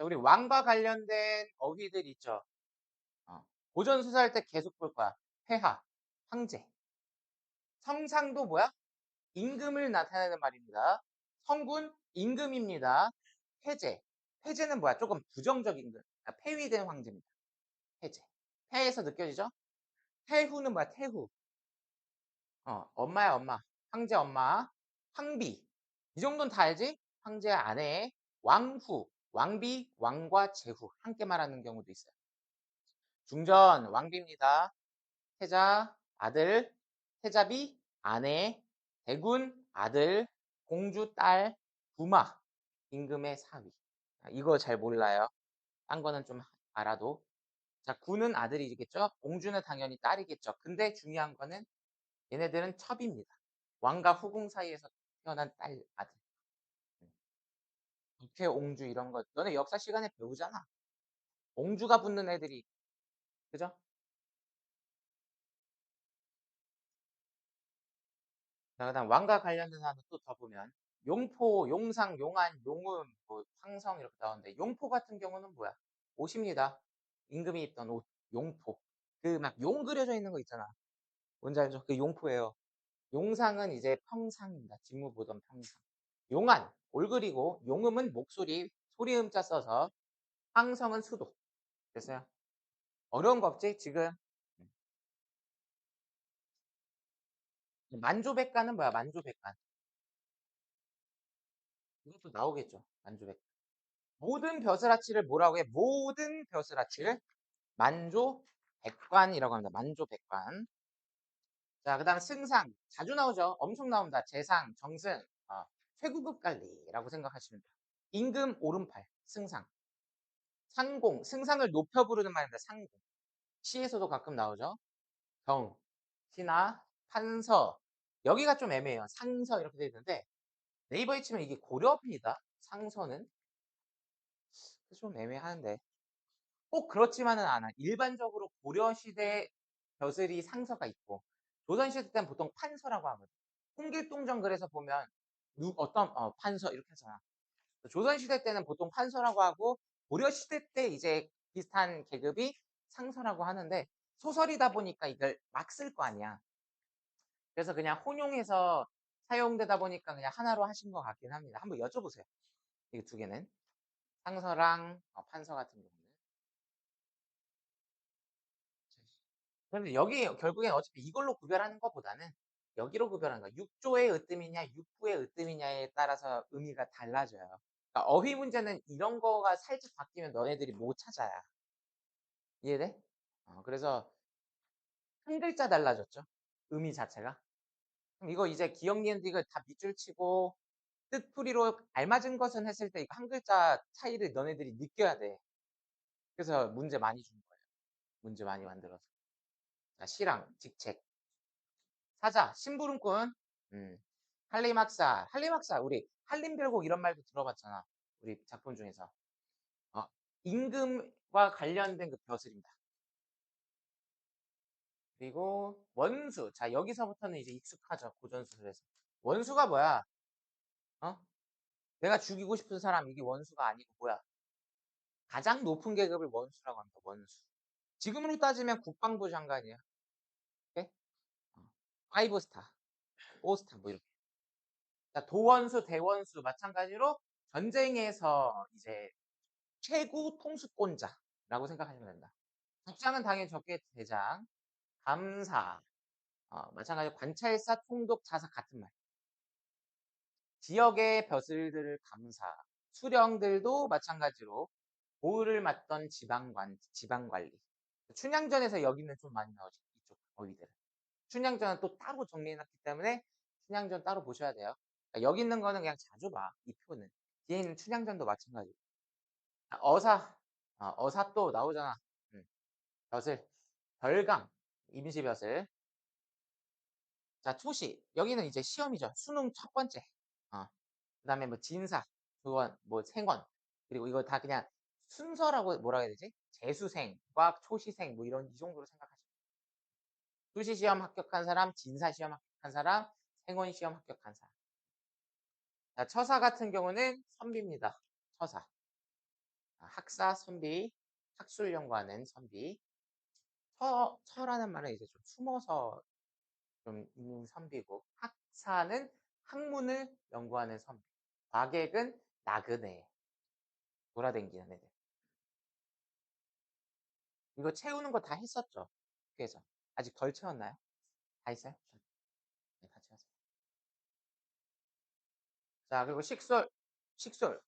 우리 왕과 관련된 어휘들 있죠. 어. 고전 수사할 때 계속 볼 거야. 폐하, 황제. 성상도 뭐야? 임금을 나타내는 말입니다. 성군, 임금입니다. 폐제. 폐제는 뭐야? 조금 부정적인 것. 그러니까 폐위된 황제입니다. 폐제. 폐에서 느껴지죠? 태후는 뭐야? 태후. 어, 엄마야, 엄마. 황제 엄마. 황비. 이 정도는 다 알지? 황제 아내. 왕후. 왕비, 왕과 제후. 함께 말하는 경우도 있어요. 중전, 왕비입니다. 태자, 아들. 태자비, 아내. 대군, 아들. 공주, 딸. 부마. 임금의 사위. 이거 잘 몰라요. 딴 거는 좀 알아도. 자, 군은 아들이겠죠? 공주는 당연히 딸이겠죠. 근데 중요한 거는 얘네들은 첩입니다. 왕과 후궁 사이에서 태어난 딸, 아들. 국회 옹주 이런 거 너네 역사 시간에 배우잖아. 옹주가 붙는 애들이 그죠? 자, 그 다음 왕과 관련된 하나 또더 보면 용포, 용상, 용안, 용음, 뭐 황성 이렇게 나오는데 용포 같은 경우는 뭐야? 옷입니다. 임금이 입던 옷, 용포. 그 막 용 그려져 있는 거 있잖아. 뭔지 알죠? 그 용포예요. 용상은 이제 평상입니다. 직무 보던 평상. 용안, 올그리고 용음은 목소리, 소리음자 써서 황성은 수도. 됐어요? 어려운 거 없지? 지금 만조백관은 뭐야? 만조백관. 이것도 나오겠죠. 만조백관. 모든 벼슬아치를 뭐라고 해? 모든 벼슬아치를 만조백관이라고 합니다. 만조백관. 자, 그 다음 승상. 자주 나오죠. 엄청 나옵니다. 재상, 정승, 어, 최구급 관리라고 생각하시면 돼요. 임금 오른팔, 승상. 상공, 승상을 높여 부르는 말입니다. 상공. 시에서도 가끔 나오죠. 경, 신하, 판서. 여기가 좀 애매해요. 상서 이렇게 되어 있는데 네이버에 치면 이게 고려입니다. 상서는. 좀 애매하는데. 꼭 그렇지만은 않아. 일반적으로 고려 시대 벼슬이 상서가 있고 조선 시대 때는 보통 판서라고 하거든. 홍길동전 글에서 보면 누, 어떤 어, 판서 이렇게 하잖아. 조선 시대 때는 보통 판서라고 하고 고려 시대 때 이제 비슷한 계급이 상서라고 하는데 소설이다 보니까 이걸 막 쓸 거 아니야. 그래서 그냥 혼용해서 사용되다 보니까 그냥 하나로 하신 것 같긴 합니다. 한번 여쭤보세요. 이두 개는 상서랑 어, 판서 같은 경우는. 그런데 여기 결국엔 어차피 이걸로 구별하는 것보다는 여기로 구별하는 거야. 6조의 으뜸이냐, 6부의 으뜸이냐에 따라서 의미가 달라져요. 그러니까 어휘 문제는 이런 거가 살짝 바뀌면 너네들이 못 찾아야. 이해돼? 어, 그래서 한 글자 달라졌죠. 의미 자체가. 그럼 이거 이제 기억 니은 이걸 다 밑줄 치고 뜻풀이로 알맞은 것은 했을 때 이거 한 글자 차이를 너네들이 느껴야 돼. 그래서 문제 많이 준 거예요. 문제 많이 만들어서. 자, 시랑, 직책. 사자, 심부름꾼. 음. 할리막사, 할리막사. 우리 한림별곡 이런 말도 들어봤잖아. 우리 작품 중에서. 어, 임금과 관련된 그 벼슬입니다. 그리고 원수. 자, 여기서부터는 이제 익숙하죠. 고전수술에서. 원수가 뭐야? 어? 내가 죽이고 싶은 사람 이게 원수가 아니고 뭐야? 가장 높은 계급을 원수라고 합니다. 원수. 지금으로 따지면 국방부 장관이야. 오 파이브 스타, 오 스타 뭐 이렇게. 그러니까 도원수, 대원수 마찬가지로 전쟁에서 이제 최고 통수권자라고 생각하시면 된다. 국장은 당연히 적게 대장, 감사, 어, 마찬가지로 관찰사, 총독, 자사 같은 말. 지역의 벼슬들을 감사, 수령들도 마찬가지로 보호를 맡던 지방관, 지방관리. 춘향전에서 여기는 좀 많이 나오죠. 이쪽 어휘들은. 춘향전은 또 따로 정리해놨기 때문에 춘향전 따로 보셔야 돼요. 그러니까 여기 있는 거는 그냥 자주 봐. 이 표는. 뒤에 있는 춘향전도 마찬가지. 어사, 어, 사또 나오잖아. 응. 벼슬, 별강, 임시벼슬. 자, 초시. 여기는 이제 시험이죠. 수능 첫 번째. 어. 그 다음에 뭐 진사, 교원, 뭐 생원. 그리고 이거 다 그냥 순서라고 뭐라 해야 되지? 재수생, 과학 초시생 뭐 이런 이 정도로 돼요. 수시 시험 합격한 사람, 진사 시험 합격한 사람, 생원 시험 합격한 사람. 자, 처사 같은 경우는 선비입니다. 처사. 아, 학사, 선비, 학술 연구하는 선비. 처, 처라는 말은 이제 좀 숨어서 좀 있는 선비고, 학사는 학문을 연구하는 선비. 과객은 나그네. 돌아댕기는 애들. 이거 채우는 거 다 했었죠? 그래서 아직 덜 채웠나요? 다 했어요? 네, 다 채웠어요. 자, 그리고 식솔, 식솔.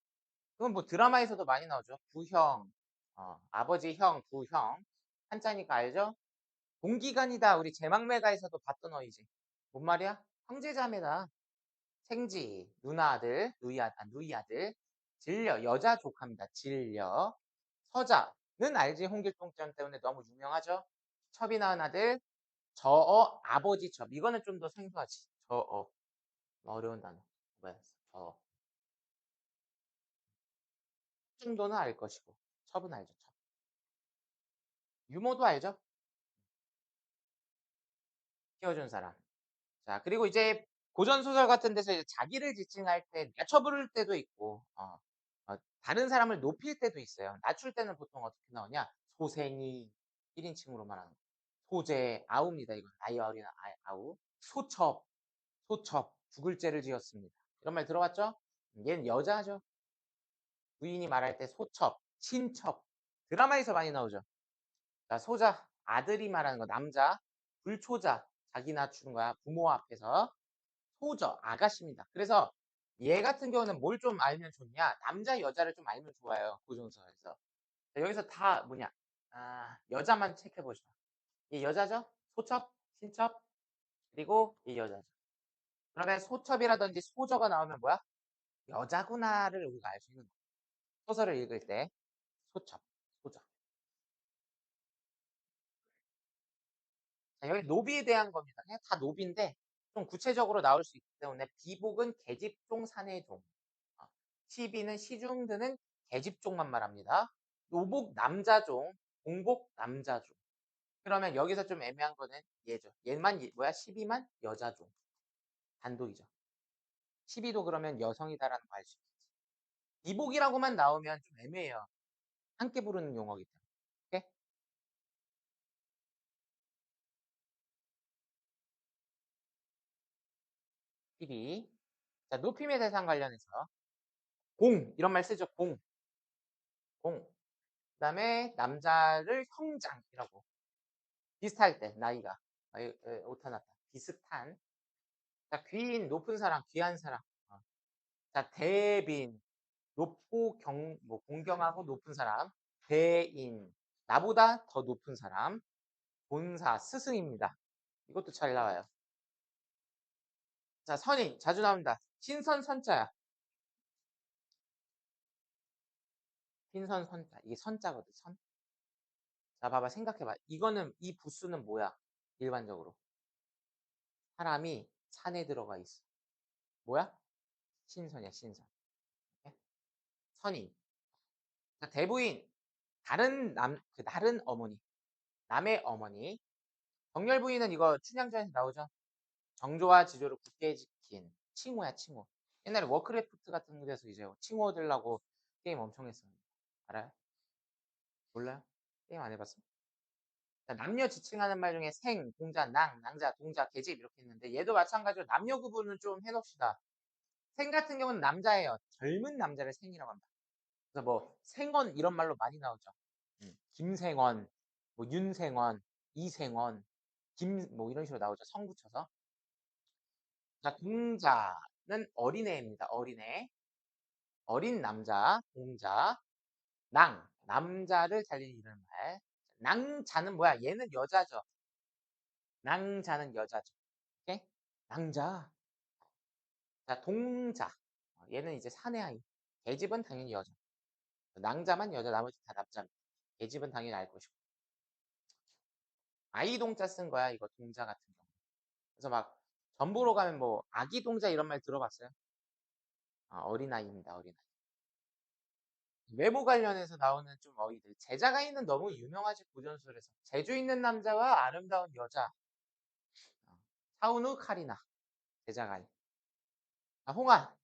그건 뭐 드라마에서도 많이 나오죠. 부형, 어, 아버지 형, 부형. 한자니까 알죠? 동기간이다. 우리 제막매가에서도 봤던 어이지. 뭔 말이야? 형제자매다. 생지, 누나 아들, 누이, 아, 누이 아들. 질려, 여자 족합니다. 질려. 서자는 알지? 홍길동전 때문에 너무 유명하죠? 첩이 낳은 아들, 저어, 아버지 첩. 이거는 좀 더 생소하지. 저어. 어려운 단어. 뭐야? 저어. 정도는 알 것이고. 첩은 알죠, 첩. 유모도 알죠? 키워준 사람. 자, 그리고 이제 고전소설 같은 데서 이제 자기를 지칭할 때 낮춰 부를 때도 있고, 어, 어, 다른 사람을 높일 때도 있어요. 낮출 때는 보통 어떻게 나오냐? 소생이 1인칭으로 말하는 거. 소재, 아우입니다. 이건 어린 아우. 소첩, 소첩, 두 글자를 지었습니다. 이런 말 들어봤죠? 얘는 여자죠. 부인이 말할 때 소첩, 친첩. 드라마에서 많이 나오죠. 자, 소자, 아들이 말하는 거, 남자. 불초자, 자기 낮추는 거야. 부모 앞에서. 소저, 아가씨입니다. 그래서 얘 같은 경우는 뭘 좀 알면 좋냐? 남자, 여자를 좀 알면 좋아요. 고정서에서. 여기서 다 뭐냐? 아, 여자만 체크해보시죠. 이 여자죠? 소첩, 친첩, 그리고 이 여자죠. 그러면 소첩이라든지 소저가 나오면 뭐야? 여자구나를 우리가 알 수 있는 거야. 소설을 읽을 때 소첩, 소저. 자, 여기 노비에 대한 겁니다. 그냥 다 노비인데 좀 구체적으로 나올 수 있기 때문에 비복은 계집종 사내종, 어, 시비는 시중 드는 계집종만 말합니다. 노복 남자종, 공복 남자종. 그러면 여기서 좀 애매한 거는 얘죠. 얘만 뭐야? 12만 여자종. 단독이죠. 12도 그러면 여성이다라는 거 알 수 있겠지. 이복이라고만 나오면 좀 애매해요. 함께 부르는 용어기 때문에. 오케이? 12. 자, 높임의 대상 관련해서 공 이런 말 쓰죠. 공. 공. 그 다음에 남자를 형장이라고 비슷할 때 나이가. 아, 오타나타. 비슷한. 자 귀인 높은 사람 귀한 사람. 어. 자 대빈. 높고 경, 뭐 공경하고 높은 사람. 대인. 나보다 더 높은 사람. 본사 스승입니다. 이것도 잘 나와요. 자 선인. 자주 나옵니다. 신선 선자야. 신선 선자. 이게 선자거든 선 자, 봐봐, 생각해봐. 이거는, 이 부수는 뭐야? 일반적으로. 사람이 산에 들어가 있어. 뭐야? 신선이야, 신선. 선인. 자, 대부인. 다른 남, 그 다른 어머니. 남의 어머니. 정렬 부인은 이거 춘향전에서 나오죠? 정조와 지조를 굳게 지킨 칭호야, 칭호. 옛날에 워크래프트 같은 데서 이제 칭호 들라고 게임 엄청 했었는데. 알아요? 몰라요? 게임 안 해봤어? 남녀 지칭하는 말 중에 생, 동자, 낭, 낭자, 동자, 계집 이렇게 있는데 얘도 마찬가지로 남녀 구분은 좀 해놓읍시다. 생 같은 경우는 남자예요. 젊은 남자를 생이라고 합니다. 그래서 뭐 생원 이런 말로 많이 나오죠. 음, 김생원, 뭐 윤생원, 이생원, 김 뭐 이런 식으로 나오죠. 성 붙여서. 자, 동자는 어린애입니다. 어린애. 어린 남자, 동자. 낭, 남자를 달리는 이런 말. 낭자는 뭐야? 얘는 여자죠. 낭자는 여자죠. 오케이? 낭자. 자, 동자. 어, 얘는 이제 사내 아이. 계집은 당연히 여자. 낭자만 여자, 나머지 다 남자입니다. 계집은 당연히 알 것이고. 아이 동자 쓴 거야, 이거 동자 같은 경우. 그래서 막 전보로 가면 뭐 아기 동자 이런 말 들어봤어요? 아, 어린아이입니다, 어린아이. 외모 관련해서 나오는 좀 어휘들. 제자가 있는 너무 유명하지 고전술에서. 재주 있는 남자와 아름다운 여자. 어, 사우누 카리나. 제자가인. 아, 홍아.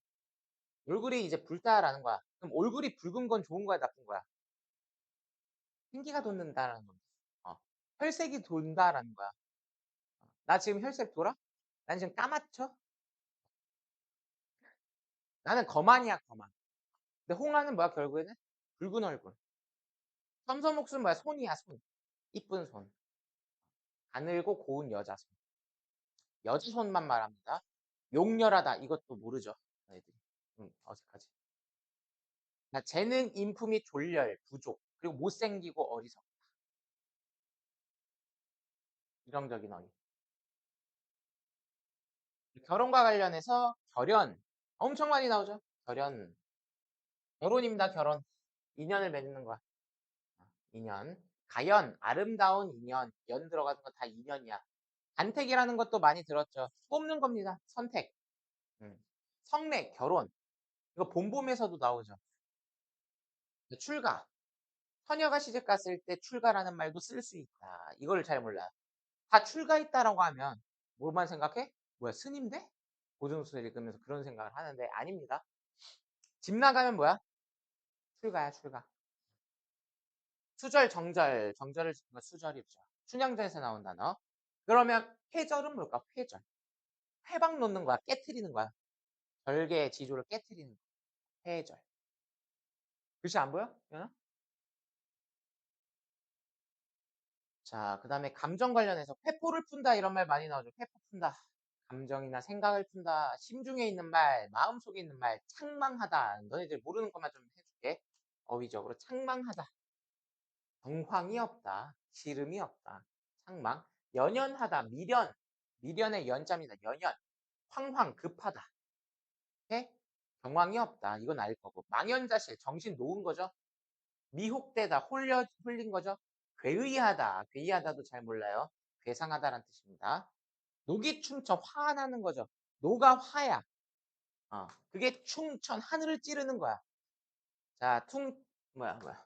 얼굴이 이제 붉다라는 거야. 그럼 얼굴이 붉은 건 좋은 거야, 나쁜 거야? 생기가 돋는다라는 겁니다. 어. 혈색이 돈다라는 거야. 어. 나 지금 혈색 돌아? 난 지금 까맣죠? 나는 거만이야, 거만. 근데 홍아는 뭐야, 결국에는? 붉은 얼굴. 섬섬옥수는 뭐야, 손이야, 손. 이쁜 손. 가늘고 고운 여자 손. 여자 손만 말합니다. 용렬하다, 이것도 모르죠. 너희들이. 음, 어색하지. 나 재능, 인품이 졸렬, 부족, 그리고 못생기고 어리석다. 이성적인 어휘. 결혼과 관련해서 결연 엄청 많이 나오죠. 결연 결혼입니다. 결혼 인연을 맺는 거야. 인연 가연 아름다운 인연 연 들어가는 건다 인연이야. 간택이라는 것도 많이 들었죠. 뽑는 겁니다. 선택. 음. 성례 결혼 이거 본봄에서도 나오죠. 출가 처녀가 시집 갔을 때 출가라는 말도 쓸 수 있다. 이걸 잘 몰라요. 다 출가했다라고 하면 뭐만 생각해? 뭐야 스님 돼? 고등수를 읽으면서 그런 생각을 하는데 아닙니다. 집 나가면 뭐야? 출가야 출가. 수절 정절 정절을 짓는 건 수절이죠. 춘향전에서 나온 단어. 그러면 회절은 뭘까? 회절. 회방 놓는 거야. 깨트리는 거야. 절개의 지조를 깨트리는 거야. 회절. 글씨 안 보여? 연아? 자, 그 다음에 감정 관련해서 회포를 푼다 이런 말 많이 나오죠. 회포 푼다. 감정이나 생각을 푼다. 심중에 있는 말, 마음속에 있는 말, 창망하다. 너희들 모르는 것만 좀 해줄게. 어휘적으로 창망하다. 정황이 없다. 시름이 없다. 창망. 연연하다. 미련. 미련의 연자입니다. 연연. 황황 급하다. 해? 정황이 없다. 이건 알 거고. 망연자실. 정신 놓은 거죠. 미혹되다. 홀려 홀린 거죠. 괴의하다. 괴의하다도 잘 몰라요. 괴상하다라는 뜻입니다. 녹이 충천 화나는 거죠. 노가 화야. 어, 그게 충천 하늘을 찌르는 거야. 자, 퉁 뭐야 뭐야.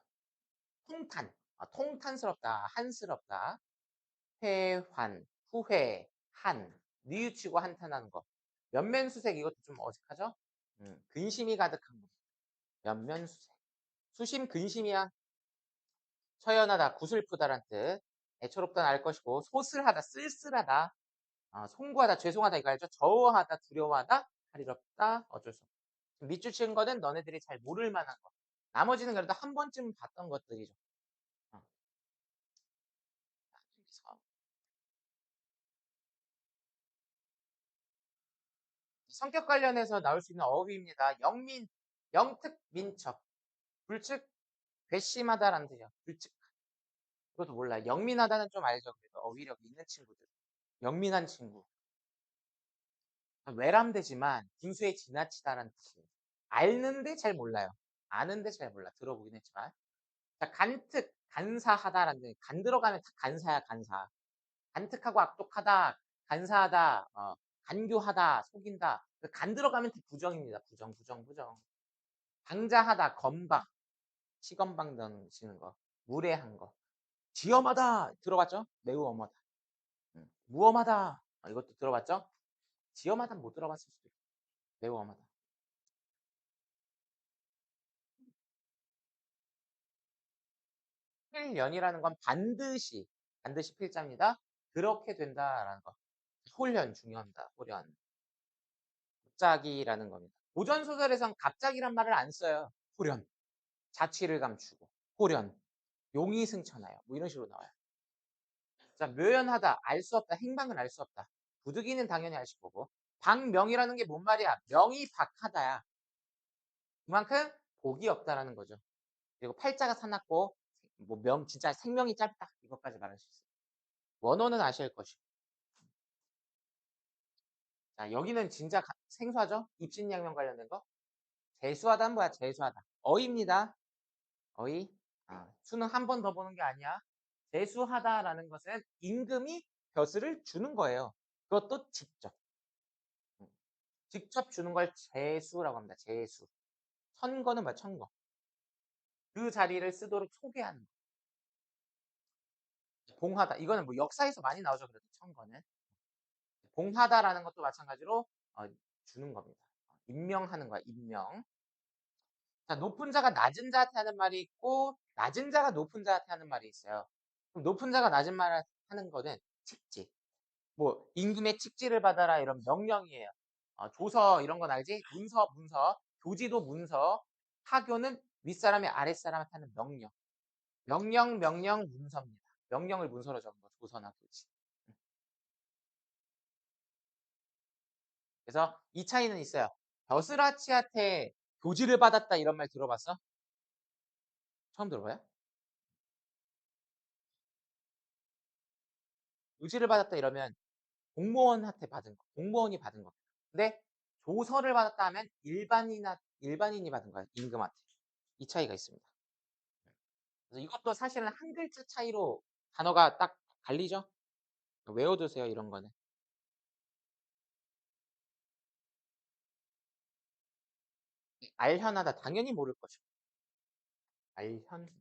통탄. 아, 통탄스럽다. 한스럽다. 회환, 후회, 한, 뉘우치고 한탄하는 거. 면면수색 이것도 좀 어색하죠? 음, 근심이 가득한 거. 면면수색. 수심 근심이야. 처연하다, 구슬프다란 뜻. 애처롭다는 알 것이고 소슬하다, 쓸쓸하다. 아, 송구하다, 죄송하다 이거 알죠? 저어하다, 두려워하다, 가리럽다, 어쩔 수 없다. 밑줄 치는 거는 너네들이 잘 모를 만한 거. 나머지는 그래도 한 번쯤 봤던 것들이죠. 어. 성격 관련해서 나올 수 있는 어휘입니다. 영민, 영특, 민첩, 불측, 괘씸하다라는 뜻이야. 불측. 그것도 몰라. 영민하다는 좀 알죠. 그래도 어휘력이 있는 친구들. 영민한 친구. 외람되지만 빙수에 지나치다라는 뜻이에요. 알는데 잘 몰라요. 아는데 잘 몰라. 들어보긴 했지만. 자, 간특, 간사하다라는 뜻. 간 들어가면 다 간사야, 간사. 간특하고 악독하다, 간사하다, 어, 간교하다, 속인다. 그간 들어가면 다 부정입니다. 부정, 부정, 부정. 방자하다, 건방. 시건방 던지는 거. 무례한 거. 지엄하다 들어봤죠? 매우 엄하다. 음, 무엄하다 아, 이것도 들어봤죠? 지엄하다 못 들어봤을 수도 있고 매우 엄하다. 필연이라는 건 반드시 반드시 필자입니다. 그렇게 된다라는 거. 홀연 중요합니다. 홀연. 갑자기라는 겁니다. 고전 소설에선 갑자기란 말을 안 써요. 홀연. 자취를 감추고 홀연. 용이 승천하여 뭐 이런 식으로 나와요. 자 묘연하다 알 수 없다 행방은 알 수 없다 부득이는 당연히 알수 거고 방명이라는 게 뭔 말이야 명이 박하다야 그만큼 복이 없다라는 거죠 그리고 팔자가 사납고 뭐 명 진짜 생명이 짧다 이것까지 말할 수 있어요 원어는 아실 것이고 자 여기는 진짜 생소하죠 입신양명 관련된 거 재수하다는 뭐야 재수하다 어입니다 어이 아, 수능 한 번 더 보는 게 아니야. 재수하다라는 것은 임금이 벼슬을 주는 거예요. 그것도 직접. 음, 직접 주는 걸 재수라고 합니다. 재수. 천거는 뭐야? 천거. 그 자리를 쓰도록 소개하는 거. 봉하다. 이거는 뭐 역사에서 많이 나오죠. 그래도 천거는. 봉하다라는 것도 마찬가지로 어, 주는 겁니다. 임명하는 거야. 임명. 자, 높은 자가 낮은 자한테 하는 말이 있고 낮은 자가 높은 자한테 하는 말이 있어요. 그럼 높은 자가 낮은 말을 하는 거는 직지. 뭐 임금의 직지를 받아라 이런 명령이에요. 어, 조서 이런 건 알지? 문서, 문서, 교지도 문서, 하교는 윗사람이 아랫사람한테 하는 명령. 명령, 명령, 문서입니다. 명령을 문서로 적은 거, 조서나 교지. 그래서 이 차이는 있어요. 벼슬아치한테 교지를 받았다 이런 말 들어봤어? 처음 들어봐요? 교지를 받았다 이러면 공무원한테 받은 거, 공무원이 받은 겁니다. 근데 조서를 받았다 하면 일반이나 일반인이 받은 거예요. 임금한테. 이 차이가 있습니다. 그래서 이것도 사실은 한 글자 차이로 단어가 딱 갈리죠? 외워두세요, 이런 거는. 알현하다 당연히 모를 것이고 알현하다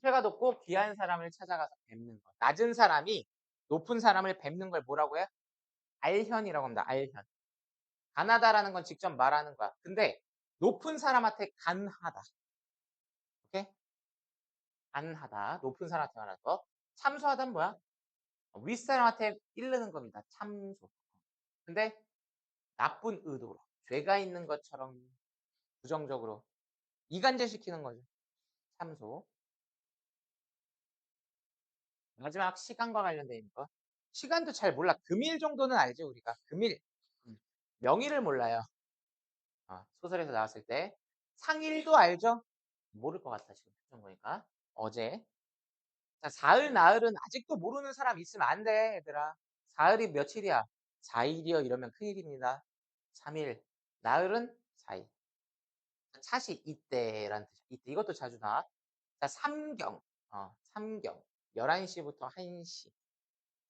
수혜가 높고 귀한 사람을 찾아가서 뵙는 것 낮은 사람이 높은 사람을 뵙는 걸 뭐라고 해요? 알현이라고 합니다. 알현 간하다라는 건 직접 말하는 거야. 근데 높은 사람한테 간하다. 간하다. 높은 사람한테 말하는 거. 참소하다는 뭐야? 윗사람한테 이르는 겁니다. 참소. 근데 나쁜 의도로 죄가 있는 것처럼 부정적으로 이간질시키는 거죠. 참소. 마지막 시간과 있는 거. 시간도 잘 몰라. 금일 정도는 알죠, 우리가. 금일. 음. 명일을 몰라요. 어, 소설에서 나왔을 때. 상일도 알죠? 모를 것 같아, 지금 표정 보니까. 어제. 자, 사흘, 나흘은 아직도 모르는 사람 있으면 안 돼, 얘들아. 사흘이 며칠이야? 4일이요? 이러면 큰일입니다. 3일. 나흘은 4일. 차시 이때라는 뜻이야. 이때. 이것도 자주 나와. 자, 삼경. 어, 삼경. 11시부터 1시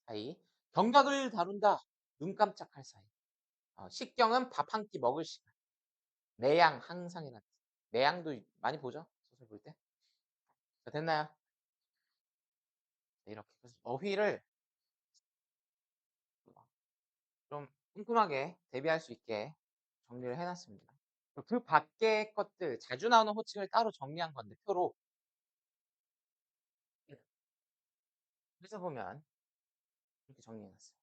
사이. 경각을 다룬다. 눈 깜짝할 사이. 어, 식경은 밥 한 끼 먹을 시간. 내양 항상이라는 뜻. 내양도 많이 보죠? 소설 볼 때. 자, 됐나요? 이렇게. 그래서 어휘를 좀 꼼꼼하게 대비할 수 있게 정리를 해놨습니다. 그 밖의 것들, 자주 나오는 호칭을 따로 정리한 건데, 표로. 그래서 보면, 이렇게 정리해놨어요.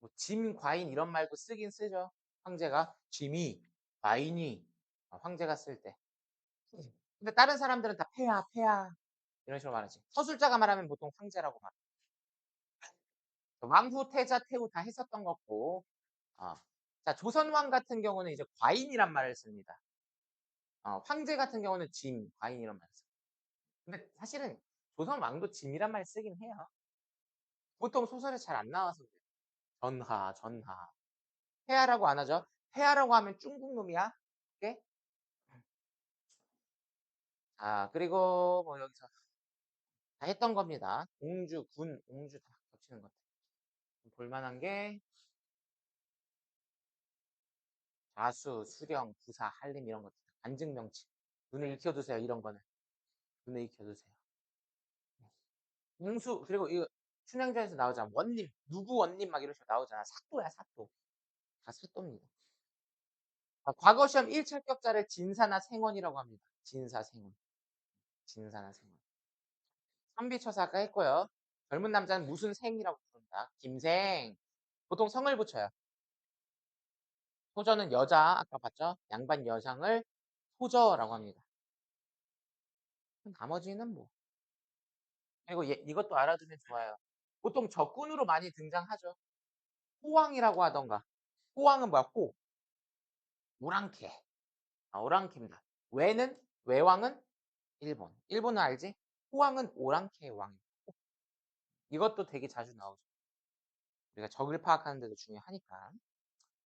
뭐, 짐, 과인 이런 말도 쓰긴 쓰죠. 황제가 짐이, 과인이, 어, 황제가 쓸 때. 근데 다른 사람들은 다 폐하, 폐하. 이런 식으로 말하지. 서술자가 말하면 보통 황제라고 말합니다. 왕후, 태자, 태후 다 했었던 거고, 어. 자, 조선왕 같은 경우는 이제 과인이란 말을 씁니다. 어, 황제 같은 경우는 짐, 과인 이런 말을 씁니다. 근데 사실은 조선왕도 짐이란 말 쓰긴 해요. 보통 소설에 잘 안 나와서 그래요. 전하, 전하. 폐하라고 안 하죠. 폐하라고 하면 중국 놈이야. 오케이? 아, 그리고 뭐 여기서 다 했던 겁니다. 공주, 군, 옹주 다 겹치는 것들. 볼만한 게 자수, 수령, 부사, 한림 이런 것들. 안증명치. 눈에 익혀두세요. 이런 거는. 눈에 익혀두세요. 공수 그리고 이거 춘향전에서 나오잖아. 원님, 누구 원님 막 이런 식으로 나오잖아. 사또야, 사또. 다 사또입니다. 아, 과거 시험 1차 합격자를 진사나 생원이라고 합니다. 진사, 생원. 진사나 생원. 선비처사 아까 했고요. 젊은 남자는 무슨 생이라고 부른다. 김생. 보통 성을 붙여요. 소저는 여자, 아까 봤죠? 양반 여상을 소저라고 합니다. 나머지는 뭐. 그리고 얘, 이것도 알아두면 좋아요. 보통 적군으로 많이 등장하죠. 호왕이라고 하던가. 호왕은 뭐야? 호. 오랑캐. 아, 오랑캐입니다. 외는 외왕은 일본. 일본은 알지? 호왕은 오랑캐의 왕입니다. 이것도 되게 자주 나오죠. 우리가 적을 파악하는 데도 중요하니까.